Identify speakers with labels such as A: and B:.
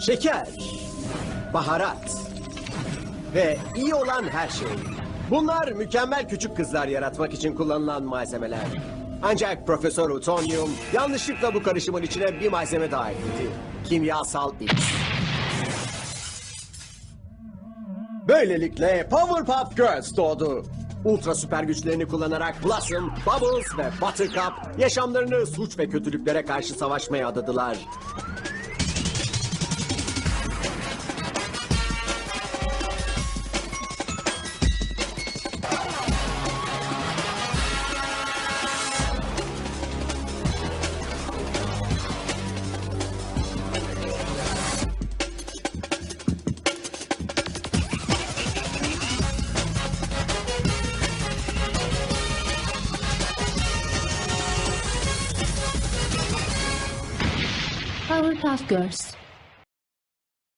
A: şeker, baharat ve iyi olan her şey. Bunlar mükemmel küçük kızlar yaratmak için kullanılan malzemeler. Ancak Profesör Utonium yanlışlıkla bu karışımın içine bir malzeme daha ekledi. Kimyasal X. Böylelikle Powerpuff Girls doğdu. Ultra süper güçlerini kullanarak Blossom, Bubbles ve Buttercup yaşamlarını suç ve kötülüklere karşı savaşmaya adadılar.
B: Powerpuff Girls.